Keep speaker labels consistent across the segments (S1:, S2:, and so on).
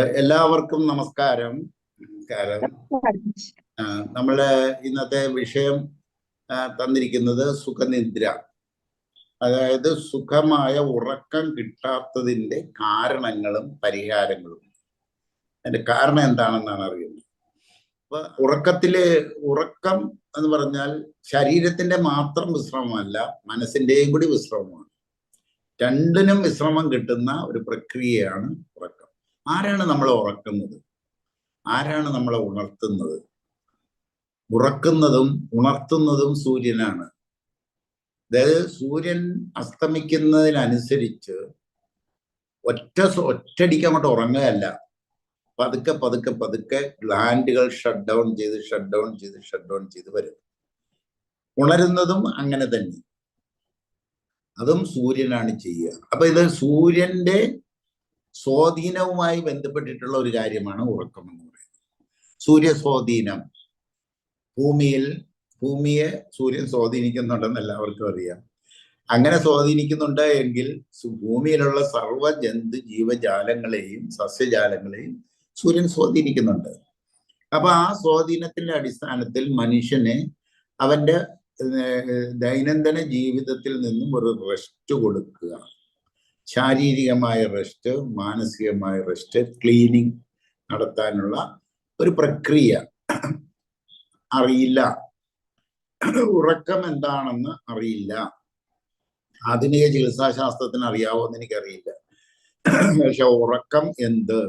S1: എല്ലാവർക്കും നമസ്കാരം. നമസ്കാരം. നമ്മൾ ഇന്നത്തെ വിഷയം തന്നിരിക്കുന്നത് സുഖനിദ്ര. അതായത് സുഖമായ ഉറക്കം കിട്ടാത്തതിന്റെ കാരണങ്ങളും പരിഹാരങ്ങളും. അതിന്റെ കാരണം എന്താണെന്നാണ് അറിയുന്നത്? അപ്പൊ ഉറക്കത്തിലെ ഉറക്കം എന്ന് പറഞ്ഞാൽ ശരീരത്തിന്റെ മാത്രം വിശ്രമമല്ല മനസ്സിന്റെയും കൂടി വിശ്രമമാണ്. രണ്ടിനും വിശ്രമം കിട്ടുന്ന ഒരു പ്രക്രിയയാണ് ഉറക്കം. ആരാണ് നമ്മളെ ഉറക്കുന്നത്? ആരാണ് നമ്മളെ ഉണർത്തുന്നത്? ഉറക്കുന്നതും ഉണർത്തുന്നതും സൂര്യനാണ്. അതായത് സൂര്യൻ അസ്തമിക്കുന്നതിനനുസരിച്ച് ഒറ്റ ഒറ്റടിക്ക് അങ്ങോട്ട് ഉറങ്ങുകയല്ല. പതുക്കെ പതുക്കെ പതുക്കെ ഗ്ലാൻഡുകൾ ഷട്ട് ഡൗൺ ചെയ്ത് ഷട്ട് ഡൗൺ ചെയ്ത് ഷട്ട് ഡൗൺ ചെയ്ത് വരും. ഉണരുന്നതും അങ്ങനെ തന്നെ. അതും സൂര്യനാണ് ചെയ്യുക. അപ്പൊ ഇത് സൂര്യന്റെ സ്വാധീനവുമായി ബന്ധപ്പെട്ടിട്ടുള്ള ഒരു കാര്യമാണ് ഉറക്കം എന്ന് പറയുന്നത്. സൂര്യ സ്വാധീനം ഭൂമിയിൽ ഭൂമിയെ സൂര്യൻ സ്വാധീനിക്കുന്നുണ്ടെന്ന് എല്ലാവർക്കും അറിയാം. അങ്ങനെ സ്വാധീനിക്കുന്നുണ്ട് എങ്കിൽ ഭൂമിയിലുള്ള സർവ ജന്തു ജീവജാലങ്ങളെയും സസ്യജാലങ്ങളെയും സൂര്യൻ സ്വാധീനിക്കുന്നുണ്ട്. അപ്പൊ ആ സ്വാധീനത്തിന്റെ അടിസ്ഥാനത്തിൽ മനുഷ്യനെ അവന്റെ ദൈനംദിന ജീവിതത്തിൽ നിന്നും ഒരു റെസ്റ്റ് കൊടുക്കുക. ശാരീരികമായ റെസ്റ്റ് മാനസികമായ റെസ്റ്റ് ക്ലീനിങ് നടത്താനുള്ള ഒരു പ്രക്രിയ. അറിയില്ല. ഉറക്കം എന്താണെന്ന് അറിയില്ല. ആധുനിക ചികിത്സാശാസ്ത്രത്തിന് അറിയാവോ എന്ന് എനിക്കറിയില്ല. പക്ഷെ ഉറക്കം എന്ത്?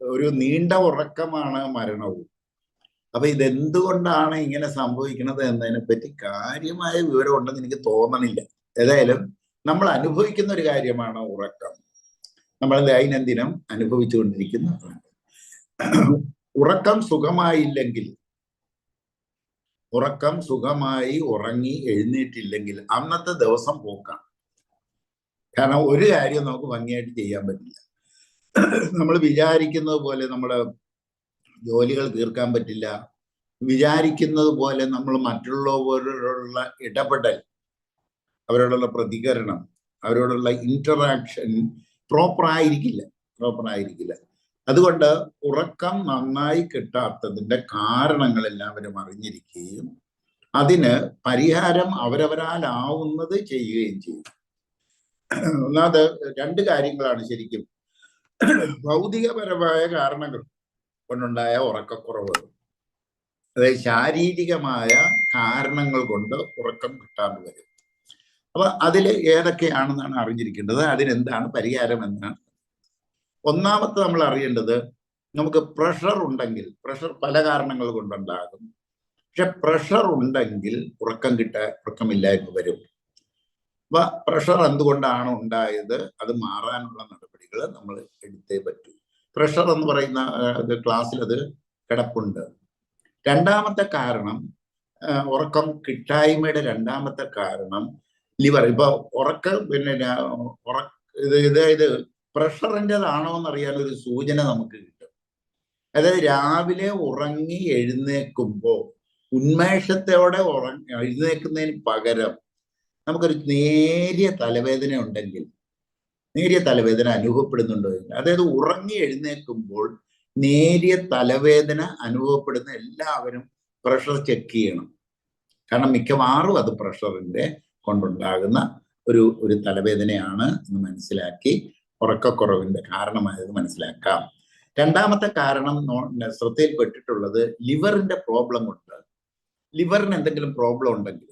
S1: ഒരു നീണ്ട ഉറക്കമാണ് മരണവും. അപ്പൊ ഇതെന്തുകൊണ്ടാണ് ഇങ്ങനെ സംഭവിക്കുന്നത് എന്നതിനെ പറ്റി കാര്യമായ വിവരം ഉണ്ടെന്ന് എനിക്ക് തോന്നണില്ല. ഏതായാലും നമ്മൾ അനുഭവിക്കുന്ന ഒരു കാര്യമാണ് ഉറക്കം. നമ്മൾ ദൈനംദിനം അനുഭവിച്ചുകൊണ്ടിരിക്കുന്ന ഉറക്കം സുഖമായില്ലെങ്കിൽ ഉറക്കം സുഖമായി ഉറങ്ങി എഴുന്നേറ്റില്ലെങ്കിൽ അന്നത്തെ ദിവസം പോക്കാണ്. കാരണം ഒരു കാര്യം നമുക്ക് ഭംഗിയായിട്ട് ചെയ്യാൻ പറ്റില്ല. നമ്മൾ വിചാരിക്കുന്നത് പോലെ നമ്മുടെ ജോലികൾ തീർക്കാൻ പറ്റില്ല. വിചാരിക്കുന്നത് പോലെ നമ്മൾ മറ്റുള്ളവരോടുള്ള ഇടപെടൽ അവരോടുള്ള പ്രതികരണം അവരോടുള്ള ഇന്ററാക്ഷൻ പ്രോപ്പർ ആയിരിക്കില്ല പ്രോപ്പർ ആയിരിക്കില്ല. അതുകൊണ്ട് ഉറക്കം നന്നായി കിട്ടാത്തതിന്റെ കാരണങ്ങൾ എല്ലാവരും അറിഞ്ഞിരിക്കുകയും അതിന് പരിഹാരം അവരവരാലാവുന്നത് ചെയ്യുകയും ചെയ്യും. ഒന്നാമത് രണ്ട് കാര്യങ്ങളാണ് ശരിക്കും ഭൗതികപരമായ കാരണങ്ങൾ കൊണ്ടുണ്ടായ ഉറക്കക്കുറവ്. അതായത് ശാരീരികമായ കാരണങ്ങൾ കൊണ്ട് ഉറക്കം കിട്ടാതെ വരും. അപ്പൊ അതിൽ ഏതൊക്കെയാണെന്നാണ് അറിഞ്ഞിരിക്കേണ്ടത്? അതിനെന്താണ് പരിഹാരം എന്നാണ്. ഒന്നാമത്തെ നമ്മൾ അറിയേണ്ടത് നമുക്ക് പ്രഷർ ഉണ്ടെങ്കിൽ പ്രഷർ പല കാരണങ്ങൾ കൊണ്ടുണ്ടാകും. പക്ഷെ പ്രഷർ ഉണ്ടെങ്കിൽ ഉറക്കം കിട്ടാൻ ഉറക്കമില്ലായ്മ വരും. അപ്പൊ പ്രഷർ എന്തുകൊണ്ടാണ് ഉണ്ടായത്? അത് മാറാനുള്ള നടപടികൾ നമ്മൾ എടുത്തേ പറ്റൂ. പ്രഷർ എന്ന് പറയുന്ന ക്ലാസ്സിൽ അത് കിടപ്പുണ്ട്. രണ്ടാമത്തെ കാരണം ഉറക്കം കിട്ടായ്മയുടെ രണ്ടാമത്തെ കാരണം ലിവർ ഇപ്പൊ ഉറക്ക പിന്നെ ഇത് ഇത് പ്രഷറിന്റെതാണോ എന്നറിയാൻ ഒരു സൂചന നമുക്ക് കിട്ടും. അതായത് രാവിലെ ഉറങ്ങി എഴുന്നേക്കുമ്പോൾ ഉന്മേഷത്തോടെ ഉറങ്ങി എഴുന്നേക്കുന്നതിന് പകരം നമുക്കൊരു നേരിയ തലവേദന ഉണ്ടെങ്കിൽ നേരിയ തലവേദന അനുഭവപ്പെടുന്നുണ്ടോ അതായത് ഉറങ്ങി എഴുന്നേൽക്കുമ്പോൾ നേരിയ തലവേദന അനുഭവപ്പെടുന്ന എല്ലാവരും പ്രഷർ ചെക്ക് ചെയ്യണം. കാരണം മിക്കവാറും അത് പ്രഷറിന്റെ കൊണ്ടുണ്ടാകുന്ന ഒരു ഒരു തലവേദനയാണ് എന്ന് മനസ്സിലാക്കി ഉറക്കക്കുറവിന്റെ കാരണമായത് മനസ്സിലാക്കാം. രണ്ടാമത്തെ കാരണം ശ്രദ്ധയിൽപ്പെട്ടിട്ടുള്ളത് ലിവറിന്റെ പ്രോബ്ലം ഉണ്ട്. ലിവറിന് എന്തെങ്കിലും പ്രോബ്ലം ഉണ്ടെങ്കിൽ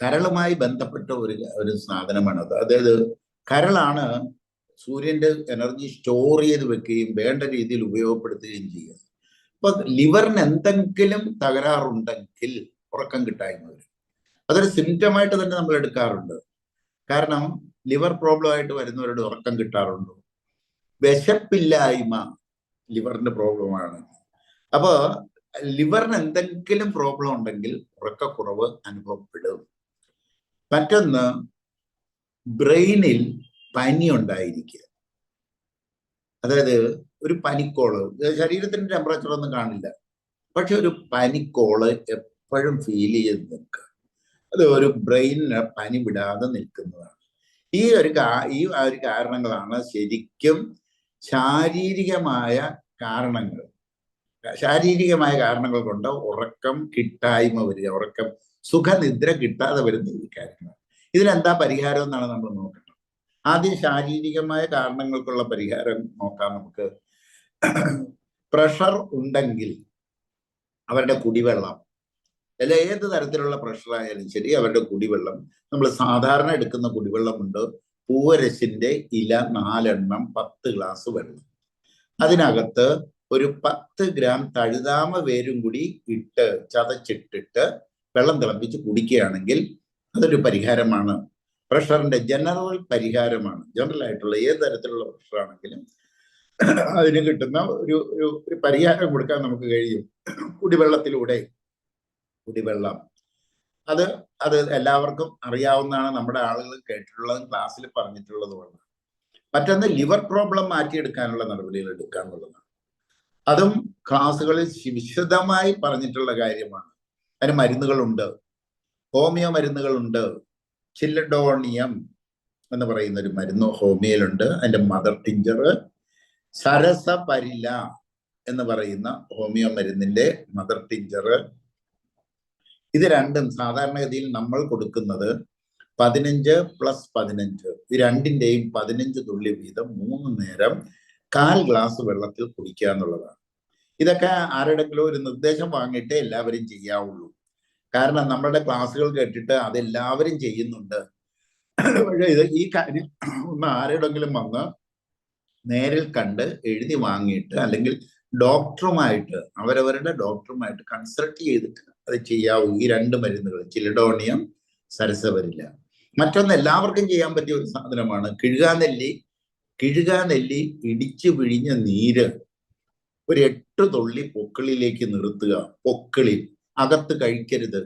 S1: കരളുമായി ബന്ധപ്പെട്ട ഒരു ഒരു സാധനമാണ് അത്. അതായത് കരളാണ് സൂര്യന്റെ എനർജി സ്റ്റോർ ചെയ്ത് വെക്കുകയും വേണ്ട രീതിയിൽ ഉപയോഗപ്പെടുത്തുകയും ചെയ്യുക. അപ്പൊ ലിവറിന് എന്തെങ്കിലും തകരാറുണ്ടെങ്കിൽ ഉറക്കം കിട്ടായ്മ വരും. അതൊരു സിംറ്റമായിട്ട് തന്നെ നമ്മൾ എടുക്കാറുണ്ട്. കാരണം ലിവർ പ്രോബ്ലം ആയിട്ട് വരുന്നവരോട് ഉറക്കം കിട്ടാറുണ്ടോ. വിശപ്പില്ലായ്മ ലിവറിന്റെ പ്രോബ്ലമാണ് അപ്പോ ലിവറിന് എന്തെങ്കിലും പ്രോബ്ലം ഉണ്ടെങ്കിൽ ഉറക്കക്കുറവ് അനുഭവപ്പെടും. മറ്റൊന്ന് ബ്രെയിനിൽ പനി ഉണ്ടായിരിക്കുക അതായത് ഒരു പനിക്കോൾ. ശരീരത്തിന്റെ ടെമ്പറേച്ചർ ഒന്നും കാണില്ല. പക്ഷെ ഒരു പനിക്കോൾ എപ്പോഴും ഫീൽ ചെയ്ത് നിൽക്കുക അത് ഒരു ബ്രെയിനിന് പനി വിടാതെ നിൽക്കുന്നതാണ്. ഈ ഒരു ഈ ഒരു കാരണങ്ങളാണ് ശരിക്കും ശാരീരികമായ കാരണങ്ങൾ. ശാരീരികമായ കാരണങ്ങൾ കൊണ്ട് ഉറക്കം കിട്ടായ്മ വരിക ഉറക്കം സുഖനിദ്ര കിട്ടാതെ വരുന്ന ഈ കാര്യങ്ങൾ ഇതിലെന്താ പരിഹാരം എന്നാണ് നമ്മൾ നോക്കേണ്ടത്. ആദ്യം ശാരീരികമായ കാരണങ്ങൾക്കുള്ള പരിഹാരം നോക്കാം നമുക്ക്. പ്രഷർ ഉണ്ടെങ്കിൽ അവരുടെ കുടിവെള്ളം അല്ല ഏത് തരത്തിലുള്ള പ്രഷർ ആയാലും ശരി അവരുടെ കുടിവെള്ളം. നമ്മൾ സാധാരണ എടുക്കുന്ന കുടിവെള്ളമുണ്ട്. പൂവരശിന്റെ ഇല നാലെണ്ണം പത്ത് ഗ്ലാസ് വെള്ളം. അതിനകത്ത് ഒരു പത്ത് ഗ്രാം തഴുതാമ വേരും കൂടി ഇട്ട് ചതച്ചിട്ടിട്ട് വെള്ളം തിളപ്പിച്ച് കുടിക്കുകയാണെങ്കിൽ അതൊരു പരിഹാരമാണ്. പ്രഷറിന്റെ ജനറൽ പരിഹാരമാണ്. ജനറൽ ആയിട്ടുള്ള ഏത് തരത്തിലുള്ള പ്രഷറാണെങ്കിലും അതിന് കിട്ടുന്ന ഒരു ഒരു പരിഹാരം കൊടുക്കാൻ നമുക്ക് കഴിയും. കുടിവെള്ളത്തിലൂടെ കുടിവെള്ളം. അത് അത് എല്ലാവർക്കും അറിയാവുന്നതാണ് നമ്മുടെ ആളുകൾ കേട്ടിട്ടുള്ളതും ക്ലാസ്സിൽ പറഞ്ഞിട്ടുള്ളതുമാണ് മറ്റൊന്ന് ലിവർ പ്രോബ്ലം മാറ്റിയെടുക്കാനുള്ള നടപടികൾ എടുക്കുക എന്നുള്ളതാണ്. അതും ക്ലാസ്സുകളിൽ വിശദമായി പറഞ്ഞിട്ടുള്ള കാര്യമാണ്. അതിന് മരുന്നുകളുണ്ട്. ഹോമിയോ മരുന്നുകളുണ്ട്. ചില്ലഡോണിയം എന്ന് പറയുന്ന ഒരു മരുന്ന് ഹോമിയോയിലുണ്ട്. അതിന്റെ മദർ ടിഞ്ചർ സരസപരില എന്ന് പറയുന്ന ഹോമിയോ മരുന്നിന്റെ മദർ ടിഞ്ചർ ഇത് രണ്ടും സാധാരണഗതിയിൽ നമ്മൾ കൊടുക്കുന്നത് പതിനഞ്ച് പ്ലസ് പതിനഞ്ച്. ഈ രണ്ടിന്റെയും പതിനഞ്ച് തുള്ളി വീതം മൂന്ന് നേരം കാൽ ഗ്ലാസ് വെള്ളത്തിൽ കുടിക്കുക എന്നുള്ളതാണ്. ഇതൊക്കെ ആരുടെങ്കിലും ഒരു നിർദ്ദേശം വാങ്ങിയിട്ടേ എല്ലാവരും ചെയ്യാവുള്ളൂ. കാരണം നമ്മളുടെ ക്ലാസ്സുകൾ കേട്ടിട്ട് അതെല്ലാവരും ചെയ്യുന്നുണ്ട്. ഇത് ഈ കാര്യം ഒന്ന് ആരുടെങ്കിലും വന്ന് നേരിൽ കണ്ട് എഴുതി വാങ്ങിയിട്ട് അല്ലെങ്കിൽ ഡോക്ടറുമായിട്ട് അവരവരുടെ ഡോക്ടറുമായിട്ട് കൺസൾട്ട് ചെയ്തിട്ട് അത് ചെയ്യാവൂ. ഈ രണ്ട് മരുന്നുകൾ ചിലഡോണിയം സരസവരില്ല മറ്റൊന്ന് എല്ലാവർക്കും ചെയ്യാൻ പറ്റിയ ഒരു സാധനമാണ് കിഴുകാനെല്ലി. കിഴുകാനെല്ലി ഇടിച്ചു പിഴിഞ്ഞ നീര് ഒരു എട്ട് തുള്ളി പൊക്കിളിലേക്ക് നിർത്തുക. പൊക്കിളിൽ. അകത്ത് കഴിക്കരുത്.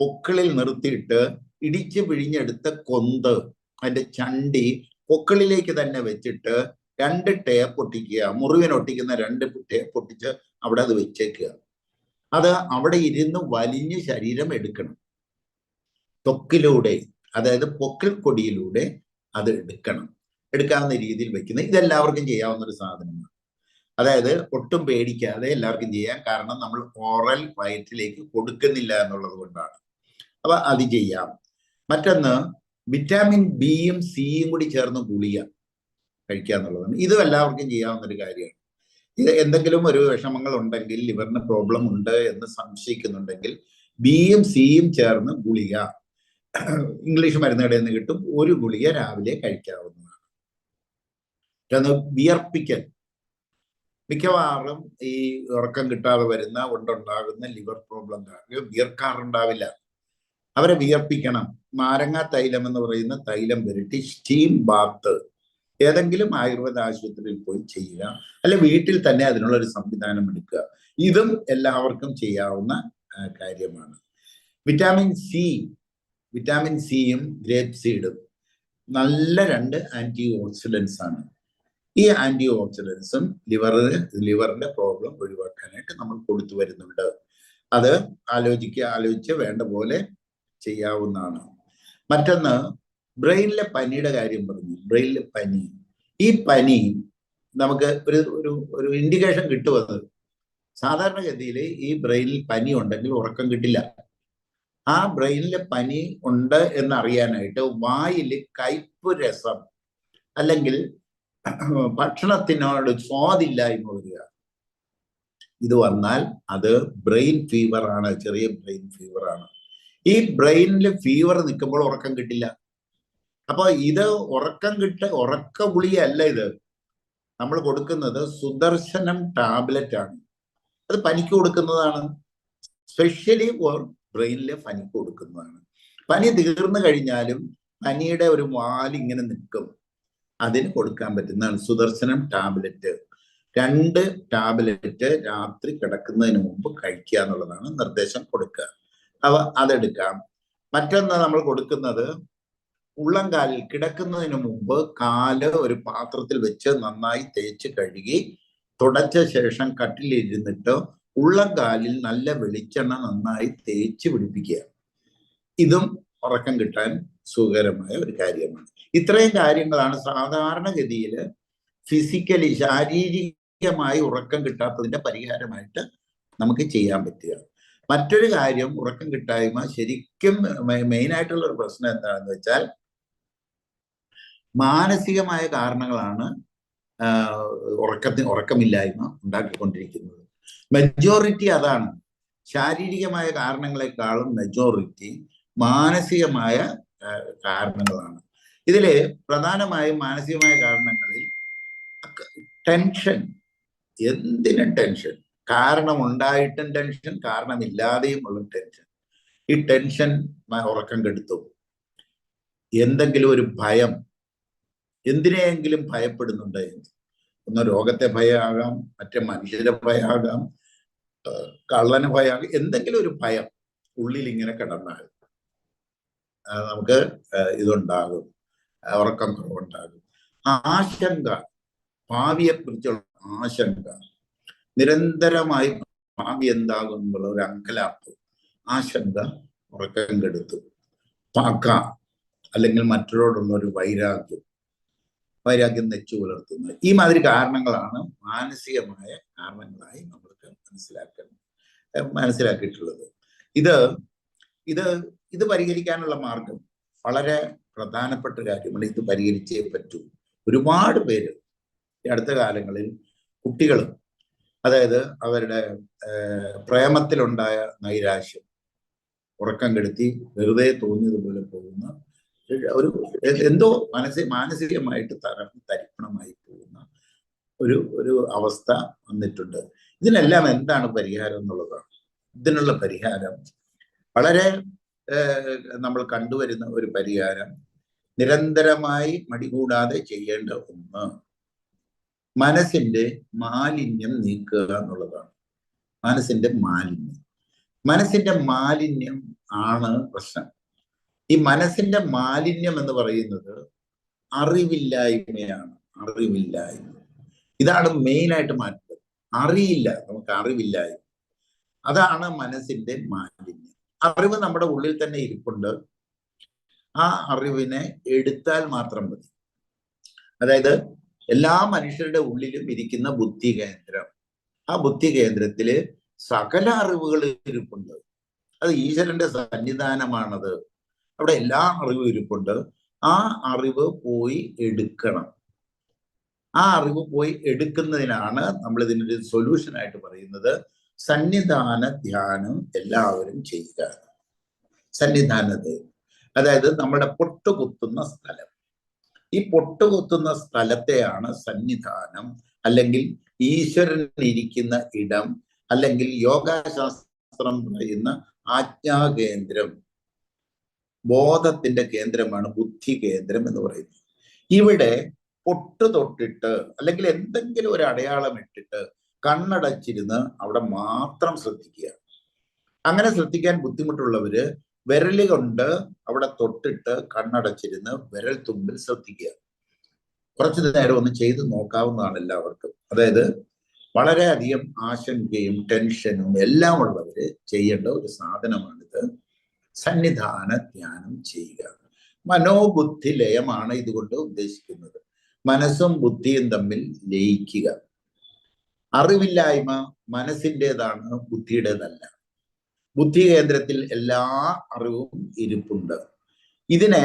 S1: പൊക്കിളിൽ നിർത്തിയിട്ട് ഇടിച്ചു പിഴിഞ്ഞെടുത്ത കൊന്ത് അതിന്റെ ചണ്ടി പൊക്കിളിലേക്ക് തന്നെ വെച്ചിട്ട് രണ്ട് ടേപ്പ് ഒട്ടിക്കുക. മുറിവിനൊട്ടിക്കുന്ന രണ്ട് ടേപ്പ് ഒട്ടിച്ച് അവിടെ അത് വെച്ചേക്കുക. അത് അവിടെ ഇരുന്ന് വലിഞ്ഞ് ശരീരം എടുക്കണം. തൊക്കിലൂടെ അതായത് പൊക്കൽ കൊടിയിലൂടെ അത് എടുക്കണം. എടുക്കാവുന്ന രീതിയിൽ വെക്കുന്നത് ഇതെല്ലാവർക്കും ചെയ്യാവുന്ന ഒരു സാധനമാണ്. അതായത് ഒട്ടും പേടിക്കാതെ എല്ലാവർക്കും ചെയ്യാം. കാരണം നമ്മൾ ഓറൽ വയറ്റിലേക്ക് കൊടുക്കുന്നില്ല എന്നുള്ളത് കൊണ്ടാണ്. അപ്പൊ അത് ചെയ്യാം. മറ്റൊന്ന് വിറ്റാമിൻ ബിയും സിയും കൂടി ചേർന്ന് ഗുളിക കഴിക്കുക എന്നുള്ളതാണ്. ഇതും എല്ലാവർക്കും ചെയ്യാവുന്ന ഒരു കാര്യമാണ്. ഇത് എന്തെങ്കിലും ഒരു വിഷമങ്ങൾ ഉണ്ടെങ്കിൽ ലിവറിന് പ്രോബ്ലം ഉണ്ട് എന്ന് സംശയിക്കുന്നുണ്ടെങ്കിൽ ബിയും സിയും ചേർന്ന് ഗുളിക. ഇംഗ്ലീഷ് മരുന്നുകടയിൽ നിന്ന് കിട്ടും? ഒരു ഗുളിക രാവിലെ കഴിക്കാവുന്നതാണ്. വിയർപ്പിക്കൽ. മിക്കവാറും ഈ ഉറക്കം കിട്ടാതെ വരുന്ന കൊണ്ടുണ്ടാകുന്ന ലിവർ പ്രോബ്ലം വിയർക്കാറുണ്ടാവില്ല. അവരെ വിയർപ്പിക്കണം. നാരങ്ങ തൈലം എന്ന് പറയുന്ന തൈലം പുരട്ടി സ്റ്റീം ബാത്ത്. ഏതെങ്കിലും ആയുർവേദ ആശുപത്രിയിൽ പോയി ചെയ്യുക. അല്ലെ വീട്ടിൽ തന്നെ അതിനുള്ള ഒരു സംവിധാനം എടുക്കുക. ഇതും എല്ലാവർക്കും ചെയ്യാവുന്ന കാര്യമാണ്. വിറ്റാമിൻ സി വിറ്റാമിൻ സിയും ഗ്രേപ്പ് സീഡും നല്ല രണ്ട് ആന്റി ഓക്സിഡൻസ് ആണ് ഈ ആന്റി ഓക്സിഡൻസും ലിവറിന് ലിവറിന്റെ പ്രോബ്ലം ഒഴിവാക്കാനായിട്ട് നമ്മൾ കൊടുത്തു വരുന്നുണ്ട്. അത് ആലോചിക്കുക ആലോചിച്ച് വേണ്ട പോലെ ചെയ്യാവുന്നതാണ്. മറ്റൊന്ന് ബ്രെയിനിലെ പനിയുടെ കാര്യം പറഞ്ഞു. ബ്രെയിനിലെ പനി. ഈ പനി നമുക്ക് ഒരു ഒരു ഒരു ഇൻഡിക്കേഷൻ കിട്ടുമെന്ന് സാധാരണഗതിയിൽ ഈ ബ്രെയിനിൽ പനി ഉണ്ടെങ്കിൽ ഉറക്കം കിട്ടില്ല. ആ ബ്രെയിനിലെ പനി ഉണ്ട് എന്നറിയാനായിട്ട് വായിൽ കയ്പ് രസം അല്ലെങ്കിൽ ഭക്ഷണത്തിനോട് സ്വാദില്ലായ്മ വരിക. ഇത് വന്നാൽ അത് ബ്രെയിൻ ഫീവർ ആണ് ചെറിയ ബ്രെയിൻ ഫീവർ ആണ് ഈ ബ്രെയിനിൽ ഫീവർ നിൽക്കുമ്പോൾ ഉറക്കം കിട്ടില്ല. അപ്പൊ ഇത് ഉറക്കം കിട്ട ഉറക്ക ഗുളിയല്ല ഇത്. നമ്മൾ കൊടുക്കുന്നത് സുദർശനം ടാബ്ലറ്റ് ആണ്. അത് പനിക്ക് കൊടുക്കുന്നതാണ്. സ്പെഷ്യലി ബ്രെയിനിലെ പനിക്ക് കൊടുക്കുന്നതാണ്. പനി തീർന്നു കഴിഞ്ഞാലും പനിയുടെ ഒരു വാലിങ്ങനെ നിൽക്കും. അതിന് കൊടുക്കാൻ പറ്റുന്നതാണ് സുദർശനം ടാബ്ലറ്റ്. രണ്ട് ടാബ്ലറ്റ് രാത്രി കിടക്കുന്നതിന് മുമ്പ് കഴിക്കുക എന്നുള്ളതാണ് നിർദ്ദേശം കൊടുക്കുക. അവ അതെടുക്കാം. മറ്റൊന്ന് നമ്മൾ കൊടുക്കുന്നത് ഉള്ളംകാലിൽ കിടക്കുന്നതിന് മുമ്പ് കാൽ ഒരു പാത്രത്തിൽ വെച്ച് നന്നായി തേച്ച് കഴുകി തുടച്ച ശേഷം കട്ടിലിരുന്നിട്ട് ഉള്ളംകാലിൽ നല്ല വെളിച്ചെണ്ണ നന്നായി തേച്ച് പിടിപ്പിക്കുക. ഇതും ഉറക്കം കിട്ടാൻ സുഖകരമായ ഒരു കാര്യമാണ്. ഇത്രയും കാര്യങ്ങളാണ് സാധാരണഗതിയിൽ ഫിസിക്കലി ശാരീരികമായി ഉറക്കം കിട്ടാത്തതിന്റെ പരിഹാരമായിട്ട് നമുക്ക് ചെയ്യാൻ പറ്റുക. മറ്റൊരു കാര്യം ഉറക്കം കിട്ടായ്മ ശരിക്കും മെയിൻ ആയിട്ടുള്ള ഒരു പ്രശ്നം എന്താണെന്ന് വെച്ചാൽ മാനസികമായ കാരണങ്ങളാണ് ഉറക്കത്തിന് ഉറക്കമില്ലായ്മ ഉണ്ടാക്കിക്കൊണ്ടിരിക്കുന്നത്. മെജോറിറ്റി അതാണ്. ശാരീരികമായ കാരണങ്ങളെക്കാളും മെജോറിറ്റി മാനസികമായ കാരണങ്ങളാണ്. ഇതിൽ പ്രധാനമായും മാനസികമായ കാരണങ്ങളിൽ ടെൻഷൻ എന്തിനും ടെൻഷൻ കാരണം ഉണ്ടായിട്ടും ടെൻഷൻ കാരണമില്ലാതെയും ഉള്ള ടെൻഷൻ ഈ ടെൻഷൻ ഉറക്കം കെടുത്തും. എന്തെങ്കിലും ഒരു ഭയം എന്തിനെയെങ്കിലും ഭയപ്പെടുന്നുണ്ട് ഒന്ന് രോഗത്തെ ഭയമാകാം മറ്റേ മനുഷ്യരെ ഭയമാകാം കള്ളന് ഭയമാകാം എന്തെങ്കിലും ഒരു ഭയം ഉള്ളിൽ ഇങ്ങനെ കിടന്നാൽ നമുക്ക് ഇതുണ്ടാകും ഉറക്കം കുറവുണ്ടാകും. ആശങ്ക ഭാവിയെ കുറിച്ചുള്ള ആശങ്ക. നിരന്തരമായി ഭാവി എന്താകും എന്നുള്ള ഒരു അങ്കലാപ്പ്. ആശങ്ക ഉറക്കം കെടുത്തു. പാക്ക അല്ലെങ്കിൽ മറ്റൊരോടുള്ള ഒരു വൈരാഗ്യം. വൈരാഗ്യം നെച്ചു പുലർത്തുന്നത് ഈ മാതിരി കാരണങ്ങളാണ് മാനസികമായ കാരണങ്ങളായി നമ്മൾക്ക് മനസ്സിലാക്കണം മനസ്സിലാക്കിയിട്ടുള്ളത്. ഇത് ഇത് ഇത് പരിഹരിക്കാനുള്ള മാർഗം വളരെ പ്രധാനപ്പെട്ട കാര്യമാണ്. ഇത് പരിഹരിച്ചേ പറ്റൂ. ഒരുപാട് പേര് ഈ അടുത്ത കാലങ്ങളിൽ കുട്ടികൾ അതായത് അവരുടെ പ്രേമത്തിലുണ്ടായ നൈരാശ്യം ഉറക്കം കെടുത്തി വെറുതെ തോന്നിയതുപോലെ പോകുന്ന ഒരു എന്തോ മാനസിക മാനസികമായിട്ട് തകർന്ന് തരിപ്പണമായി പോകുന്ന ഒരു ഒരു അവസ്ഥ വന്നിട്ടുണ്ട്. ഇതിനെല്ലാം എന്താണ് പരിഹാരം എന്നുള്ളതാണ്. ഇതിനുള്ള പരിഹാരം വളരെ നമ്മൾ കണ്ടുവരുന്ന ഒരു പരിഹാരം നിരന്തരമായി മടികൂടാതെ ചെയ്യേണ്ട ഒന്ന് മനസ്സിന്റെ മാലിന്യം നീക്കുക എന്നുള്ളതാണ്. മനസ്സിന്റെ മാലിന്യം. മനസ്സിന്റെ മാലിന്യം ആണ് പ്രശ്നം. ഈ മനസ്സിന്റെ മാലിന്യം എന്ന് പറയുന്നത് അറിവില്ലായ്മയാണ്. അറിവില്ലായ്മ. ഇതാണ് മെയിനായിട്ട് മാറ്റുന്നത്. അറിയില്ല നമുക്ക് അറിവില്ലായ്മ. അതാണ് മനസ്സിന്റെ മാലിന്യം. അറിവ് നമ്മുടെ ഉള്ളിൽ തന്നെ ഇരിപ്പുണ്ട്. ആ അറിവിനെ എടുത്താൽ മാത്രം മതി. അതായത് എല്ലാ മനുഷ്യരുടെ ഉള്ളിലും ഇരിക്കുന്ന ബുദ്ധി കേന്ദ്രം. ആ ബുദ്ധി കേന്ദ്രത്തിൽ സകല അറിവുകൾ ഇരിപ്പുണ്ട്. അത് ഈശ്വരന്റെ സന്നിധാനമാണത്. അവിടെ എല്ലാ അറിവും ഇരിപ്പുണ്ട്. ആ അറിവ് പോയി എടുക്കണം. ആ അറിവ് പോയി എടുക്കുന്നതിനാണ് നമ്മൾ ഇതിനൊരു സൊല്യൂഷൻ ആയിട്ട് പറയുന്നത് സന്നിധാന ധ്യാനം എല്ലാവരും ചെയ്യുക. സന്നിധാനത്തെ. അതായത് നമ്മുടെ പൊട്ടുകുത്തുന്ന സ്ഥലം. ഈ പൊട്ടുകുത്തുന്ന സ്ഥലത്തെയാണ് സന്നിധാനം. അല്ലെങ്കിൽ ഈശ്വരൻ ഇരിക്കുന്ന ഇടം. അല്ലെങ്കിൽ യോഗാശാസ്ത്രം പറയുന്ന ആജ്ഞാകേന്ദ്രം. ബോധത്തിന്റെ കേന്ദ്രമാണ് ബുദ്ധി കേന്ദ്രം എന്ന് പറയുന്നത്. ഇവിടെ പൊട്ട് തൊട്ടിട്ട് അല്ലെങ്കിൽ എന്തെങ്കിലും ഒരു അടയാളം ഇട്ടിട്ട് കണ്ണടച്ചിരുന്ന് അവിടെ മാത്രം ശ്രദ്ധിക്കുക. അങ്ങനെ ശ്രദ്ധിക്കാൻ ബുദ്ധിമുട്ടുള്ളവര് വിരൽ കൊണ്ട് അവിടെ തൊട്ടിട്ട് കണ്ണടച്ചിരുന്ന് വിരൽ തുമ്പിൽ ശ്രദ്ധിക്കുക. കുറച്ചു നേരം ഒന്ന് ചെയ്ത് നോക്കാവുന്നതാണ് എല്ലാവർക്കും. അതായത് വളരെയധികം ആശങ്കയും ടെൻഷനും എല്ലാം ഉള്ളവര് ചെയ്യേണ്ട ഒരു സാധനമാണിത്. സന്നിധാന ധ്യാനം ചെയ്യുക. മനോബുദ്ധി ലയമാണ് ഇതുകൊണ്ട് ഉദ്ദേശിക്കുന്നത്. മനസ്സും ബുദ്ധിയും തമ്മിൽ ലയിക്കുക. അറിവില്ലായ്മ മനസ്സിന്റെതാണ് ബുദ്ധിയുടേതല്ല. ബുദ്ധി കേന്ദ്രത്തിൽ എല്ലാ അറിവും ഇരിപ്പുണ്ട്. ഇതിനെ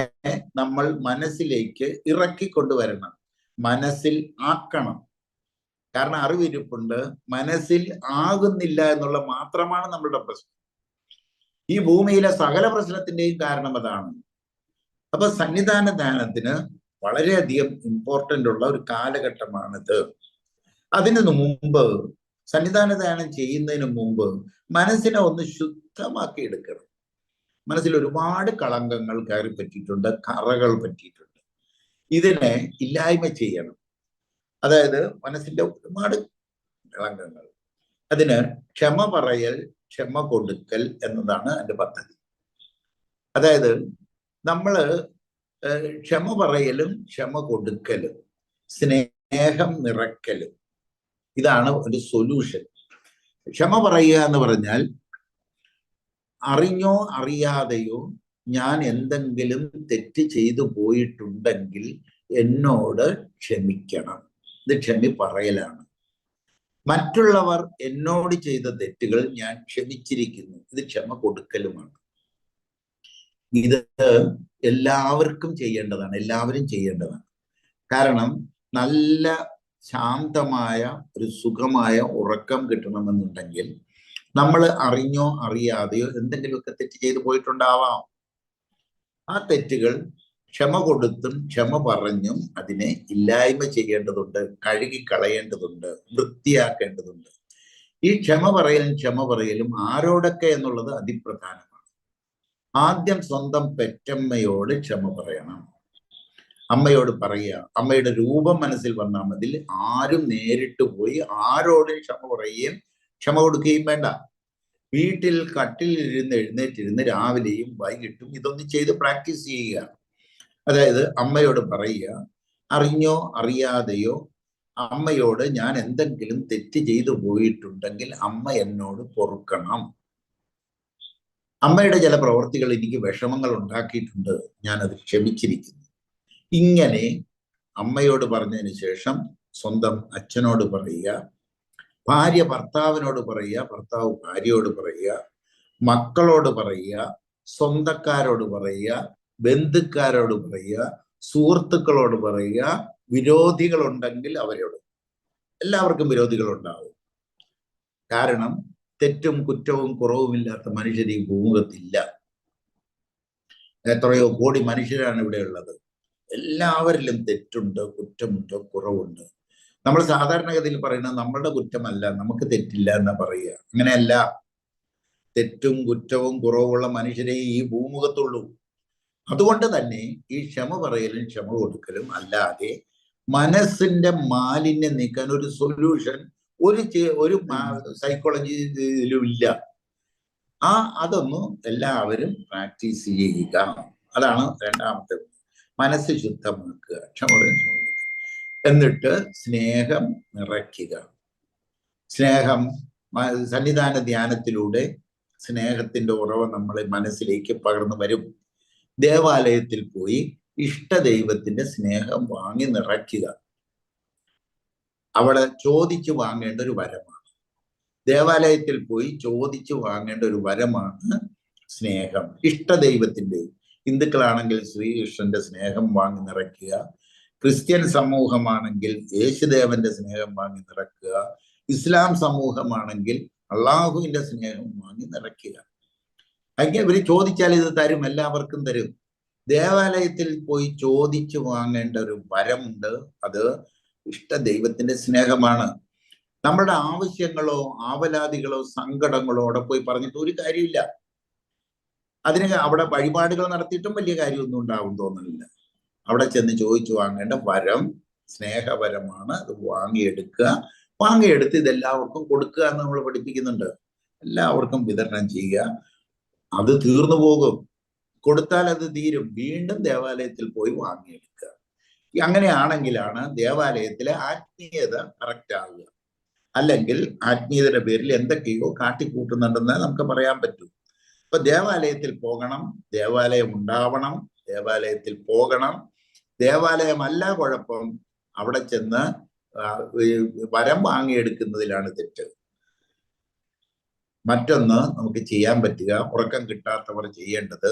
S1: നമ്മൾ മനസ്സിലേക്ക് ഇറക്കിക്കൊണ്ടുവരണം. മനസ്സിൽ ആക്കണം. കാരണം അറിവിരിപ്പുണ്ട് മനസ്സിൽ ആകുന്നില്ല എന്നുള്ള മാത്രമാണ് നമ്മളുടെ പ്രശ്നം. ഈ ഭൂമിയിലെ സകല പ്രശ്നത്തിന്റെയും കാരണം അതാണ്. അപ്പൊ സന്നിധാന ധ്യാനത്തിന് വളരെയധികം ഇമ്പോർട്ടന്റ് ഉള്ള ഒരു കാലഘട്ടമാണിത്. അതിന് മുമ്പ് സന്നിധാന ധ്യാനം ചെയ്യുന്നതിന് മുമ്പ് മനസ്സിനെ ഒന്ന് ശുദ്ധമാക്കി എടുക്കണം. മനസ്സിൽ ഒരുപാട് കളങ്കങ്ങൾ കയറി പറ്റിയിട്ടുണ്ട് കറകൾ പറ്റിയിട്ടുണ്ട്. ഇതിനെ ഇല്ലായ്മ ചെയ്യണം. അതായത് മനസ്സിന്റെ ഒരുപാട് കളങ്കങ്ങൾ. അതിന് ക്ഷമ പറയൽ ക്ഷമ കൊടുക്കൽ എന്നതാണ് എന്റെ പദ്ധതി. അതായത് നമ്മൾ ക്ഷമ പറയലും ക്ഷമ കൊടുക്കലും സ്നേഹം നിറക്കലും ഇതാണ് ഒരു സൊല്യൂഷൻ. ക്ഷമ പറയുക എന്ന് പറഞ്ഞാൽ അറിഞ്ഞോ അറിയാതെയോ ഞാൻ എന്തെങ്കിലും തെറ്റ് ചെയ്തു പോയിട്ടുണ്ടെങ്കിൽ എന്നോട് ക്ഷമിക്കണം. ഇത് ക്ഷമി പറയലാണ്. മറ്റുള്ളവർ എന്നോട് ചെയ്ത തെറ്റുകൾ ഞാൻ ക്ഷമിച്ചിരിക്കുന്നു. ഇത് ക്ഷമ കൊടുക്കലുമാണ്. ഇത് എല്ലാവർക്കും ചെയ്യേണ്ടതാണ്. എല്ലാവരും ചെയ്യേണ്ടതാണ്. കാരണം നല്ല ശാന്തമായ ഒരു സുഖമായ ഉറക്കം കിട്ടണമെന്നുണ്ടെങ്കിൽ നമ്മൾ അറിഞ്ഞോ അറിയാതെയോ എന്തെങ്കിലുമൊക്കെ തെറ്റ് ചെയ്തു പോയിട്ടുണ്ടാവാം. ആ തെറ്റുകൾ ക്ഷമ കൊടുത്തും ക്ഷമ പറഞ്ഞും അതിനെ ഇല്ലായ്മ ചെയ്യേണ്ടതുണ്ട് കഴുകി കളയേണ്ടതുണ്ട് വൃത്തിയാക്കേണ്ടതുണ്ട്. ഈ ക്ഷമ പറയലും ക്ഷമ പറയലും ആരോടൊക്കെ എന്നുള്ളത് അതിപ്രധാനമാണ്. ആദ്യം സ്വന്തം പെറ്റമ്മയോട് ക്ഷമ പറയണം. അമ്മയോട് പറയുക. അമ്മയുടെ രൂപം മനസ്സിൽ വന്നാൽ മതി. ആരും നേരിട്ട് പോയി ആരോടും ക്ഷമ പറയുകയും ക്ഷമ കൊടുക്കുകയും വേണ്ട. വീട്ടിൽ കട്ടിലിരുന്ന് എഴുന്നേറ്റിരുന്ന് രാവിലെയും വൈകിട്ടും ഇതൊന്ന് ചെയ്ത് പ്രാക്ടീസ് ചെയ്യുക. അതായത് അമ്മയോട് പറയുക അറിഞ്ഞോ അറിയാതെയോ അമ്മയോട് ഞാൻ എന്തെങ്കിലും തെറ്റ് ചെയ്തു പോയിട്ടുണ്ടെങ്കിൽ അമ്മ എന്നോട് പൊറുക്കണം. അമ്മയുടെ ചില പ്രവർത്തികൾ എനിക്ക് വിഷമങ്ങൾ ഉണ്ടാക്കിയിട്ടുണ്ട്. ഞാനത് ക്ഷമിച്ചിരിക്കുന്നു. ഇങ്ങനെ അമ്മയോട് പറഞ്ഞതിന് ശേഷം സ്വന്തം അച്ഛനോട് പറയുക ഭാര്യ ഭർത്താവിനോട് പറയുക ഭർത്താവ് ഭാര്യയോട് പറയുക മക്കളോട് പറയുക സ്വന്തക്കാരോട് പറയുക ബന്ധുക്കാരോട് പറയുക സുഹൃത്തുക്കളോട് പറയുക വിരോധികളുണ്ടെങ്കിൽ അവരോട്. എല്ലാവർക്കും വിരോധികളുണ്ടാവും. കാരണം തെറ്റും കുറ്റവും കുറവുമില്ലാത്ത മനുഷ്യർ ഈ ഭൂമുഖത്തില്ല. എത്രയോ കോടി മനുഷ്യരാണ് ഇവിടെ ഉള്ളത് എല്ലാവരിലും തെറ്റുണ്ട് കുറ്റമുണ്ട് കുറവുണ്ട്. നമ്മൾ സാധാരണഗതിയിൽ പറയുന്നത് നമ്മളുടെ കുറ്റമല്ല നമുക്ക് തെറ്റില്ല എന്ന് പറയുക. അങ്ങനെയല്ല. തെറ്റും കുറ്റവും കുറവുള്ള മനുഷ്യരെ ഈ ഭൂമുഖത്തുള്ളൂ. അതുകൊണ്ട് തന്നെ ഈ ക്ഷമ പറയലും ക്ഷമ കൊടുക്കലും അല്ലാതെ മനസ്സിന്റെ മാലിന്യം നീക്കാൻ ഒരു സൊല്യൂഷൻ ഒരു ഒരു സൈക്കോളജി ഇല്ല. ആ അതൊന്നും എല്ലാവരും പ്രാക്ടീസ് ചെയ്യുക. അതാണ് രണ്ടാമത്തെ മനസ്സ് ശുദ്ധമാക്കുക ക്ഷമ എന്നിട്ട് സ്നേഹം നിറയ്ക്കുക. സ്നേഹം സന്നിധാന ധ്യാനത്തിലൂടെ സ്നേഹത്തിന്റെ ഉറവ നമ്മളെ മനസ്സിലേക്ക് പകർന്നു വരും. ദേവാലയത്തിൽ പോയി ഇഷ്ടദൈവത്തിന്റെ സ്നേഹം വാങ്ങി നിറയ്ക്കുക. അവിടെ ചോദിച്ചു വാങ്ങേണ്ട ഒരു വരമാണ്. ദേവാലയത്തിൽ പോയി ചോദിച്ചു വാങ്ങേണ്ട ഒരു വരമാണ് സ്നേഹം. ഇഷ്ടദൈവത്തിന്റെ ഹിന്ദുക്കളാണെങ്കിൽ ശ്രീകൃഷ്ണന്റെ സ്നേഹം വാങ്ങി നിറയ്ക്കുക. ക്രിസ്ത്യൻ സമൂഹമാണെങ്കിൽ യേശുദേവന്റെ സ്നേഹം വാങ്ങി നിറയ്ക്കുക. ഇസ്ലാം സമൂഹമാണെങ്കിൽ അള്ളാഹുവിന്റെ സ്നേഹം വാങ്ങി നിറയ്ക്കുക. അങ്ങനെ ഇവർ ചോദിച്ചാൽ ഇത് തരും എല്ലാവർക്കും തരും. ദേവാലയത്തിൽ പോയി ചോദിച്ചു വാങ്ങേണ്ട ഒരു വരമുണ്ട്. അത് ഇഷ്ട ദൈവത്തിന്റെ സ്നേഹമാണ്. നമ്മുടെ ആവശ്യങ്ങളോ ആവലാതികളോ സങ്കടങ്ങളോ അവിടെ പോയി പറഞ്ഞിട്ട് ഒരു കാര്യമില്ല. അതിന് അവിടെ വഴിപാടുകൾ നടത്തിയിട്ടും വലിയ കാര്യമൊന്നും ഉണ്ടാവും തോന്നുന്നില്ല. അവിടെ ചെന്ന് ചോദിച്ചു വാങ്ങേണ്ട വരം സ്നേഹപരമാണ് അത് വാങ്ങിയെടുക്കുക. വാങ്ങിയെടുത്ത് ഇതെല്ലാവർക്കും കൊടുക്കുക എന്ന് നമ്മൾ പഠിപ്പിക്കുന്നുണ്ട്. എല്ലാവർക്കും വിതരണം ചെയ്യുക. അത് തീർന്നു പോകും. കൊടുത്താൽ അത് തീരും. വീണ്ടും ദേവാലയത്തിൽ പോയി വാങ്ങിയെടുക്കുക. അങ്ങനെയാണെങ്കിലാണ് ദേവാലയത്തിലെ ആത്മീയത കറക്റ്റ് ആവുക. അല്ലെങ്കിൽ ആത്മീയതയുടെ പേരിൽ എന്തൊക്കെയോ കാട്ടിക്കൂട്ടുന്നുണ്ടെന്ന് നമുക്ക് പറയാൻ പറ്റും. ഇപ്പൊ ദേവാലയത്തിൽ പോകണം ദേവാലയം ഉണ്ടാവണം ദേവാലയത്തിൽ പോകണം. ദേവാലയമല്ല കുഴപ്പം അവിടെ ചെന്ന് വരം വാങ്ങിയെടുക്കുന്നതിലാണ് തെറ്റ്. മറ്റൊന്ന് നമുക്ക് ചെയ്യാൻ പറ്റുക ഉറക്കം കിട്ടാത്തവർ ചെയ്യേണ്ടത്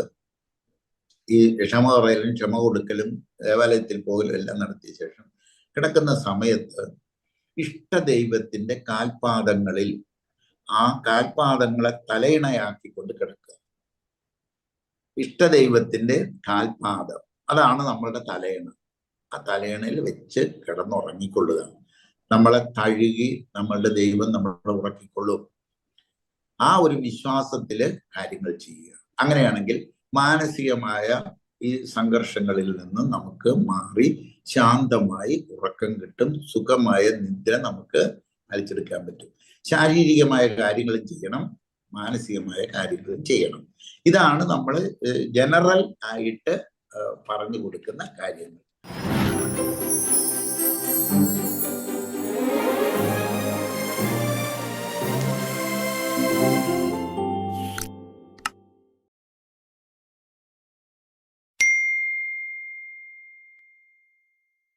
S1: ഈ ക്ഷമ പറയലും ക്ഷമ കൊടുക്കലും ദേവാലയത്തിൽ പോകലും എല്ലാം നടത്തിയ ശേഷം കിടക്കുന്ന സമയത്ത് ഇഷ്ട ദൈവത്തിന്റെ കാൽപാദങ്ങളിൽ ആ കാൽപാദങ്ങളെ തലയിണയാക്കിക്കൊണ്ട് കിടക്കുക. ഇഷ്ട ദൈവത്തിന്റെ കാൽപാദം അതാണ് നമ്മളുടെ തലയിണ. ആ തലയിണയിൽ വെച്ച് കിടന്നുറങ്ങിക്കൊള്ളുക. നമ്മളെ തഴുകി നമ്മളുടെ ദൈവം നമ്മളെ ഉറക്കിക്കൊള്ളും. ആ ഒരു വിശ്വാസത്തിൽ കാര്യങ്ങൾ ചെയ്യുക. അങ്ങനെയാണെങ്കിൽ മാനസികമായ ഈ സംഘർഷങ്ങളിൽ നിന്ന് നമുക്ക് മാറി ശാന്തമായി ഉറക്കം കിട്ടും സുഖമായ നിദ്ര നമുക്ക് അരിച്ചെടുക്കാൻ പറ്റും. ശാരീരികമായ കാര്യങ്ങളും ചെയ്യണം മാനസികമായ കാര്യങ്ങളും ചെയ്യണം. ഇതാണ് നമ്മൾ ജനറൽ ആയിട്ട് പറഞ്ഞു കൊടുക്കുന്ന കാര്യങ്ങൾ.